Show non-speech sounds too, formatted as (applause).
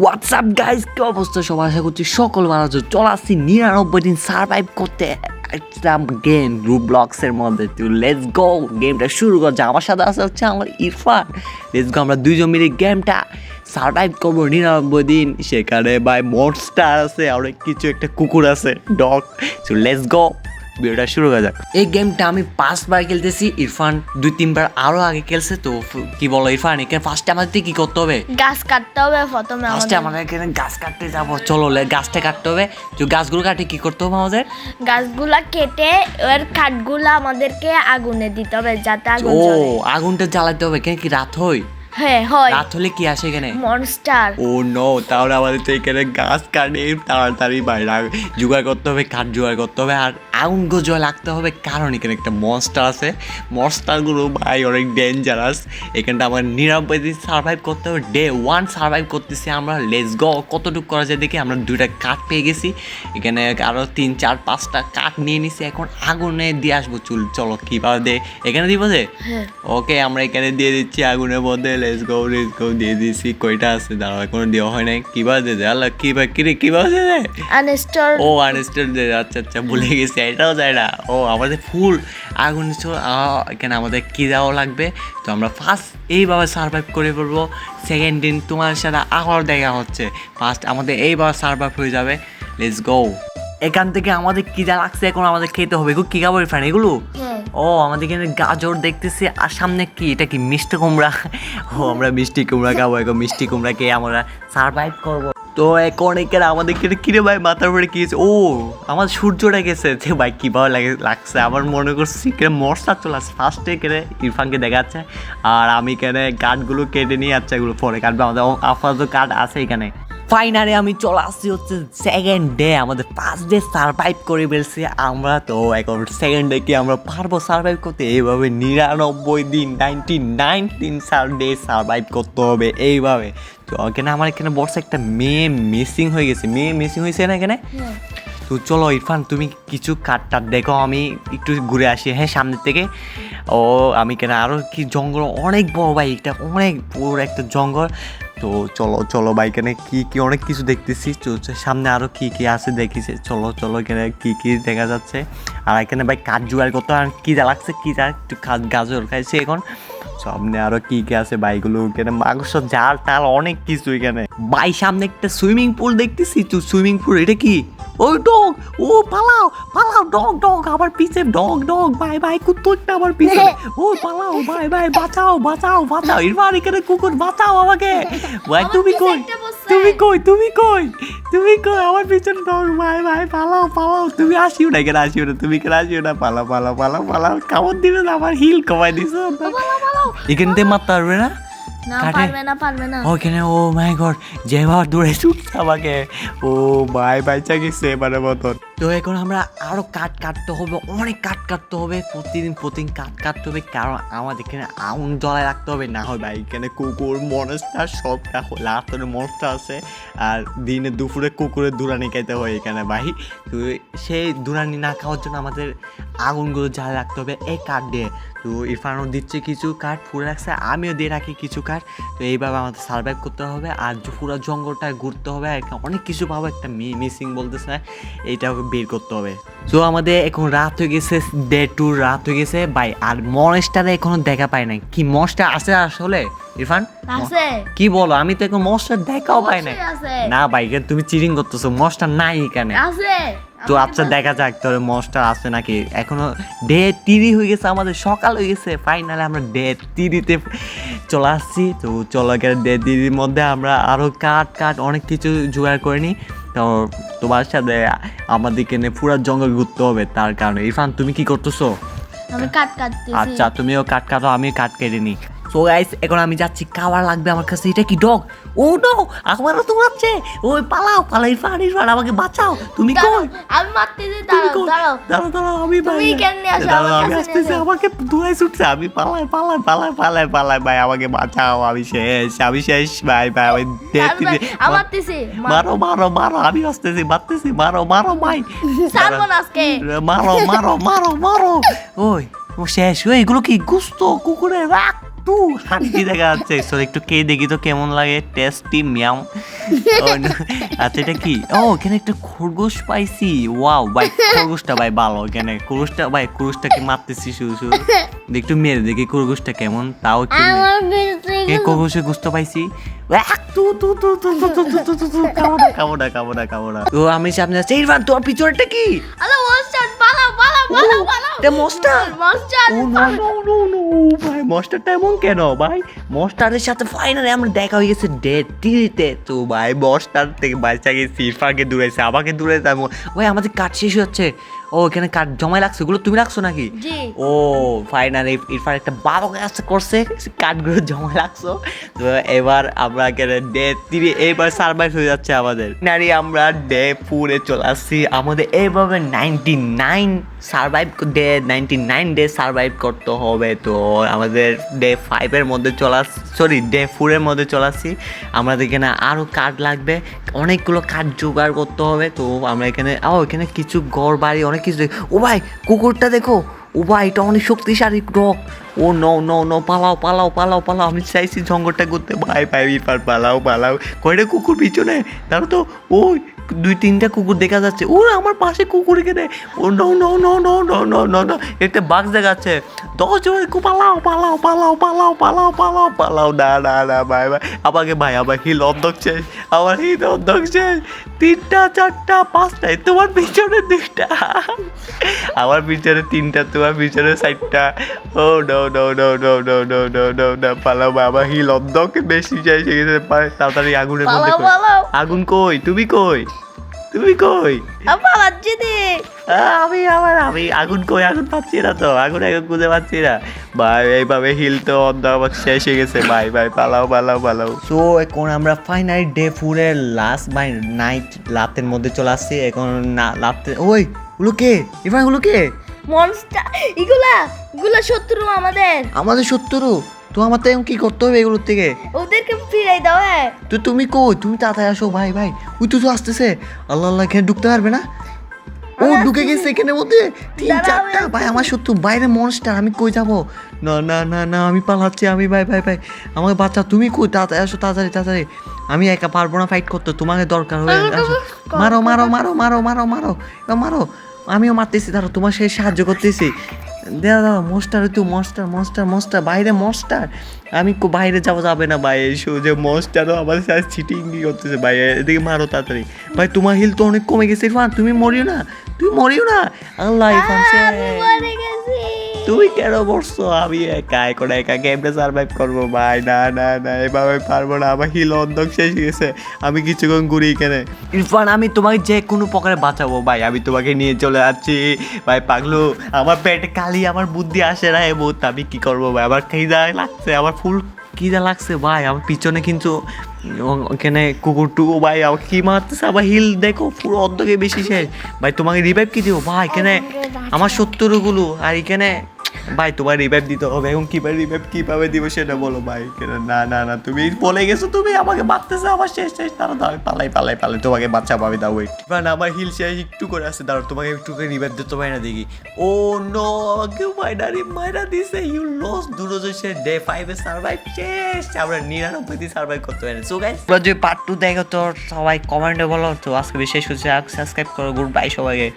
WhatsApp guys কি অবস্থা? সবাই আশা করছি সকল মানুষ চলে আসছি নিরানব্বই দিন সার্ভাইভ করতে একটা গেম রুবলক্সের মধ্যে। তুই লেটস গো গেমটা শুরু করছে। আমার সাথে আছে হচ্ছে আমার ইরফান। লেটস গো আমরা দুইজন মিলে গেমটা সার্ভাইভ করব নিরানব্বই দিন। সেখানে বাই মনস্টার আছে অনেক কিছু একটা কুকুর আছে ডগ সো লেটস গো ভিডিওটা শুরু করা যাক। এই গেমটা আমি পাঁচবার খেলতেছি ইরফান দুই তিনবার আরও আগে খেলছে তো কি বলো ইরফান এখানে ফার্স্টে আমাদের কি করতে হবে? গাছ কাটতে হবে প্রথমে ফার্স্টে আমাদের। এখানে গাছ কাটতে যাব। চলো গাছটা কাটতে হবে। তো গাছগুলো কাটে কি করতে হবে আমাদের? গাছগুলা কেটে এর কাঠগুলা আমাদেরকে আগুনে দিতে হবে যাতে আগুন ও আগুনটা জ্বালাতে হবে কেন কি রাত হয়? হ্যাঁ হয়। রাত হলে কি আসে এখানে? মনস্টার ও নো তাহলে আমাদের তো এখানে গাছ কাটে তাড়াতাড়ি বাইরে জোগাড় করতে হবে কাঠ জোগাড় করতে হবে আর আগুন গজোয়া লাগতে হবে কারণ এখানে একটা মনস্টার আছে। মনস্টারগুলো ভাই অনেক ডেঞ্জারাস এখানটা আমার নিরাপদ সার্ভাইভ করতে হবে ডে ওয়ান সার্ভাইভ করতেছি আমরা লেস গো কতটুকু করা যায় দেখি আমরা দুইটা কাঠ পেয়ে গেছি। এখানে আরও তিন চার পাঁচটা কাঠ নিয়ে নিছি এখন আগুনে দিয়ে আসব চুল চলো কীভাবে দে এখানে দিব যে? হ্যাঁ। ওকে আমরা এখানে দিয়ে দিচ্ছি আগুনের মধ্যে লেটস গো লেটস গো দিয়ে দিচ্ছি কয়টা আছে? দাঁড়াও এখনও দেওয়া হয় নাই। কীভাবে দে দে আল্লাহ কীভাবে কিরে কীভাবে দে দে আনস্টার ও আনস্টেড দে আচ্ছা আচ্ছা ভুলে গেছি এটাও যায় না। ও আমাদের ফুল আগুন এখানে আমাদের কি দেওয়া লাগবে? তো আমরা ফার্স্ট এইভাবে সার্ভাইভ করে পড়ব সেকেন্ড দিন তোমার সাথে আবার দেখা হচ্ছে। ফার্স্ট আমাদের এইভাবে সার্ভাইভ হয়ে যাবে। লেটস গো এখান থেকে আমাদের কি যা লাগছে এখন আমাদের খেতে হবে। এগুলো কি খাবার ফ্রেন্ড এগুলো? হ্যাঁ। ও আমাদের এখানে গাজর দেখতেছি আর সামনে কি? এটা কি মিষ্টি কুমড়া? (laughs) ও আমরা মিষ্টি কুমড়া খাব এখন মিষ্টি কুমড়া খেয়ে আমরা সার্ভাইভ করব। তো এখন এখানে আমাদের এখানে কিরে ভাই মাথার উপরে কি ও আমার সূর্যটা গেছে। যে ভাই কীভাবে লাগে লাগছে। আমার মনে করছি এখানে মশলা চলে আসছে। ফার্স্টে এখানে ইরফানকে দেখাচ্ছে। আর আমি এখানে কাঠগুলো কেটে নিয়ে যাচ্ছে এগুলো। পরে কাটবে আমাদের আপাতত কাঠ আছে এখানে। ফাইনালি আমি চলে আসছি হচ্ছে সেকেন্ড ডে আমাদের ফার্স্ট ডে সার্ভাইভ করে ফেলছি। আমরা তো এখন সেকেন্ড ডে কি আমরা পারব সার্ভাইভ করতে? এইভাবে নিরানব্বই দিন নাইনটি নাইন দিন সার ডে সার্ভাইভ করতে হবে এইভাবে। তো এখানে আমার এখানে বর্ষা একটা মেয়ে মিসিং হয়ে গেছে। মেয়ে মিসিং হয়েছে না এখানে? হ্যাঁ। তো চলো ইরফান তুমি কিছু কাঠ টাট দেখো আমি একটু ঘুরে আসি হ্যাঁ সামনের থেকে। ও আমি কেন আরও কি জঙ্গল অনেক বড় ভাই এটা অনেক বড় একটা জঙ্গল। তো চলো চলো বা এখানে কি কি অনেক কিছু দেখতেছি। সামনে আরও কি কি আছে দেখিছে। চলো চলো এখানে কি কি দেখা যাচ্ছে। আর এখানে ভাই কাজ জোগাড় করতে আর কি লাগছে, কি যা, একটু গাজর খাইছে এখন। সামনে আরও কি কি আছে বাইকগুলো এখানে? মাংস জাল টাল অনেক কিছু এখানে। বাই সামনে একটা সুইমিং পুল দেখতেছি তো সুইমিং পুল এটা কি? ওই ডগ ও পালাও পালাও ডগ ডগ আমার পিছে ডগ ডগ বাই বাই কুত্তরটা আমার পিছে। ও পালাও বাই বাই বাঁচাও বাঁচাও বাঁচাও ইরফান এখানে কুকুর বাঁচাও আমাকে। ভাই তুমি কই? তুমি কই? তুমি কই? তুমি কই? আমার পিছনে ডগ ভাই ভাই পালাও পালাও তুমি আসিও না এখানে আসিও না তুমি এখানে আসিও না পালাও পালাও পালাও পালাও কামড় দিবে না আমার হিল কমাই দিছো। পালাও, পালাও। এখান থেকে মারতে পারবে না না পারবে না পারবে না ওখানে ও মাই গড যেভাবে দূরে ছুটছে আমাকে ও ভাই বাইচা গেছে এবারে মতন। তো এখন আমরা আরও কাঠ কাটতে হবে অনেক কাঠ কাটতে হবে প্রতিদিন প্রতিদিন কাঠ কাটতে হবে কারণ আমাদের এখানে রাখতে হবে না হয় ভাই এখানে কুকুর মনস্টার সবটা লাস্টের মনস্টার আছে আর দিনে দুপুরে কুকুরের দুরানি খাইতে হয় এখানে ভাই। তো সেই দুরানি না খাওয়ার জন্য আমাদের আগুনগুলো জ্বালা রাখতে হবে এই কাঠ দিয়ে। তো ইরফানও দিচ্ছে কিছু কাঠ ফুলে রাখছে আমিও দিয়ে রাখি কিছু কাঠ। তো এইভাবে আমাদের সার্ভাইভ করতে হবে আর যে পুরো জঙ্গলটা ঘুরতে হবে অনেক কিছু পাবো একটা মিসিং বলতেছে না এইটাও বের করতে হবে। তো আমাদের এখন রাত হয়ে গেছে ডে টু রাত হয়ে গেছে ভাই আর মনেস্টারে এখনও দেখা পাই নাই। কি মনস্টার আছে আসলে ইরফান? কি বলো আমি তো এখন মনস্টার দেখাও পাই নাই। না ভাই তুমি চিরিং করতেছো মনস্টার নাই এখানে। আছে। তো আচ্ছা দেখা যাক তোর মনস্টার আছে নাকি। এখনও ডে তিরি হয়ে গেছে আমাদের সকাল হয়ে গেছে। ফাইনালি আমরা ডে তিরিতে চলে আসছি। তো চলো এখানে ডে তিরির মধ্যে আমরা আরও কাঠ কাঠ অনেক কিছু জোগাড় করে নিই। তো তোমার সাথে আমাদেরকে এখানে পুরো জঙ্গল ঘুরতে হবে তার কারণে। ইরফান তুমি কি করতেছো? আমি কাট কাটতেছি। আচ্ছা তুমিও কাট কাটো আমি কাট কেটে নিই। সো গাইস এখন আমি যাচ্ছি। খাবার লাগবে আমার কাছে। এটা কি ডগ ও ডগ আমারও দৌড়াচ্ছে ওই পালাও পালাই ইরফান ইরফান আমাকে বাঁচাও। তুমি কই? আমি মারতেছি তুমি দাঁড়াও দাঁড়াও। দাঁড়াও আমি তুমি কেন আসো? দাঁড়াও, আমি আসতেছি। আমাকে দূরে ছুটছে। আমি পালাই পালাই পালাই পালাই পালাই। ভাই আমাকে বাঁচাও। আমি শেষ আমি শেষ। ভাই ভাই আমি দেখতে মারতেছি মারো মারো মারো আমি আসতেছি মারতেছি মারো মারো ভাই। (laughs) ছাড়বো না আজকে। মারো মারো মারো মারো। ওই ও শেষ। ওই এগুলো কি? গুস্ত কুকুরের রাখ হাঁটু হাঁটুটি দেখা যাচ্ছে সো একটু কে দেখি তো কেমন লাগে টেস্টি মিয়াম আচ্ছা এটা কি ও এখানে একটা খরগোশ পাইছি ওয়াও ভাই খরগোশটা ভাই ভালো এখানে খরগোশটা ভাই খরগোশটাকে মারতেছি শুধু শুধু একটু মেরে দেখি খরগোশটা কেমন তাও একটু খরগোশে গুস্ত পাইছি ও আমি সামনে আসছি ইরফান তোর পিছনটা কি আরে মস্টার ও নো নো নো ভাই মস্টারটা এমন কেন ভাই? মস্টারের সাথে ফাইনালে আমরা দেখা হয়ে গেছে ডেট টিভিতে তো ভাই মস্টার থেকে বাচ্চা গেছি ইরফানকে দূরেছে আমাকে দূরেছে যাব ভাই আমাদের কাজ শেষ হচ্ছে। ও এখানে কাঠ জমায় লাগছে? ওগুলো তুমি রাখছো নাকি? ও ফাইনালি ইরফান একটা ভালো কাজ করছে কাঠগুলো জমা রাখছো তো এবার আমরা এখানে ডে তিরি এবার সার্ভাইভ হয়ে যাচ্ছে আমাদের। নারী আমরা ডে পুরে চলে আসছি। আমাদের এইভাবে ninety nine survive day ninety nine day survive করতে হবে। তো আমাদের ডে ফাইভের মধ্যে চলে সরি ডে ফোরের মধ্যে চলে আসছি। আমাদের এখানে আরও কাঠ লাগবে। অনেকগুলো কাঠ জোগাড় করতে হবে। তো আমরা এখানে ও এখানে কিছু গড় বাড়ি অনেক কিছু দেখে ও ভাই, কুকুরটা দেখো। ও ভাই, এটা অনেক শক্তিশালী dog oh no no no পালাও পালাও পালাও পালাও। আমি চাইছি জঙ্গলটা করতে ভাই ভাই বিপার পালাও পালাও। কয়টা কুকুর পিছনে? তারা তো। ওই দুই, তিনটা কুকুর দেখা যাচ্ছে। ও, আমার পাশে কুকুর কেনে ও no no no no no no no no একটা বাঘ দেখাচ্ছে। দশ জন পালাও পালাও পালাও পালাও পালাও পালাও পালাও না না না ভাই ভাই আমাকে ভাই আমার হিল অর্ধক শেষ আমার হিল অর্ধক শেষ তিনটা চারটা পাঁচটা এই তোমার পিছনে দুইটা আমার পিছনে তিনটা তোমার পিছনে চারটা ও no no no no no no no no no পালাও আমার হিল অর্ধক বেশি চাই সেক্ষেত্রে তাড়াতাড়ি আগুনের মধ্যে আগুন কই তুমি কই তুমি কই পালাচ্ছি আমি আমার আমি আগুন কই আগুন পাচ্ছি না তো আগুন আগুন খুঁজে পাচ্ছি না। ভাই এইভাবে হিল তো অর্ধ আমার শেষ হয়ে গেছে ভাই ভাই পালাও পালাও পালাও। সো এখন আমরা ফাইনালি ডে ফোরের লাস্ট বাই নাইট রাতের মধ্যে চলে আসছি এখন না রাতে ওই ওগুলো কে? ইরফান ওগুলো কে? মনস্টার এগুলা এগুলা শত্রু আমাদের। আমাদের শত্রু? তো আমার কি করতে হবে এগুলোর থেকে? ওদেরকে ফিরাই দাও হ্যাঁ। তো তুমি কই? তুমি তাড়াতাড়ি আসো ভাই ভাই। ওই তো তো আসতেছে। আল্লাহ আল্লাহ এখানে ঢুকতে পারবে না? ও ঢুকে গেছে এখানে মধ্যে তিন চারটা? ভাই আমার সত্য বাইরে মনস্টার আমি কই যাব? না না না না আমি পালাচ্ছি আমি ভাই ভাই ভাই। আমাকে বাচ্চা তুমি কই? তাড়াতাড়ি আসো তাড়াতাড়ি তাড়াতাড়ি। আমি একা পারব না ফাইট করতে তোমাকে দরকার হয়ে আসো। মারো মারো মারো মারো মারো মারো। মারো। আমিও মারতেছি ধরো তোমার সেই সাহায্য করতেছি। দাদা দাদা মস্টার তুই মস্টার মস্টার মস্টার বাইরে মস্টার আমি বাইরে যাব যাবে না ভাই এসো শো যে মস্টারও আমার সাথে চিটিং করতেছে ভাই এদিকে মারো তাড়াতাড়ি। ভাই তোমার হিল তো অনেক কমে গেছে ইরফান তুমি মরিও না তুমি মরিও না। আল্লাহ ইরফান গেছি। তুই কেন বসছো আমি একা এখন একা গেমটা সার্ভাইভ করব। ভাই না না না এভাবে পারব না। আমার হিল অন্ধক শেষ হয়ে গেছে। আমি কিছুক্ষণ ঘুরি এখানে। ইরফান আমি তোমাকে যে কোনো প্রকারে বাঁচাবো। ভাই আমি তোমাকে নিয়ে চলে যাচ্ছি। ভাই পাগলু আমার পেটে কালি আমার বুদ্ধি আসে না এ মুহূর্তে। আমি কি করব? ভাই আমার খিদা লাগছে আমার ফুল খিদা লাগছে। ভাই আমার পিছনে কিন্তু ওখানে কুকুর টুকু ভাই আমার কি মারতেছে? আবার হিল দেখো পুরো অর্ধকে বেশি শেষ। ভাই তোমাকে রিভাইভ কি দিব? ভাই এখানে আমার সত্তরগুলো আর এখানে ভাই, তোমার রিভাইভ দিতে হবে। এখন কীভাবে রিভাইভ কীভাবে দিব সেটা বলো ভাই। কেন? না না না, তুমি বলে গেছো, তুমি আমাকে বাঁচতেছো আমার শেষ শেষ। দাঁড়া দাঁড়া পালাই পালাই পালাই। তোমাকে বাচ্চা পাবে দাও ওয়েট না আমার হিল শেষ, একটু করে আসছে দাঁড়ো তোমাকে একটু করে রিভাইভ দিতে পারি না দেখি। ও নো আমাকে মাইনারি মাইনা দিছে ইউ লস দুটো সে ডে ফাইভে সার্ভাইভ শেষ। আমরা নিরানব্বই দিন সার্ভাইভ করতে পারি। সো গাইস যদি পার্ট টু দেখো তো সবাই কমেন্টে বলো। তো আজকে বিশেষ হচ্ছে সাবস্ক্রাইব করো গুড বাই সবাইকে।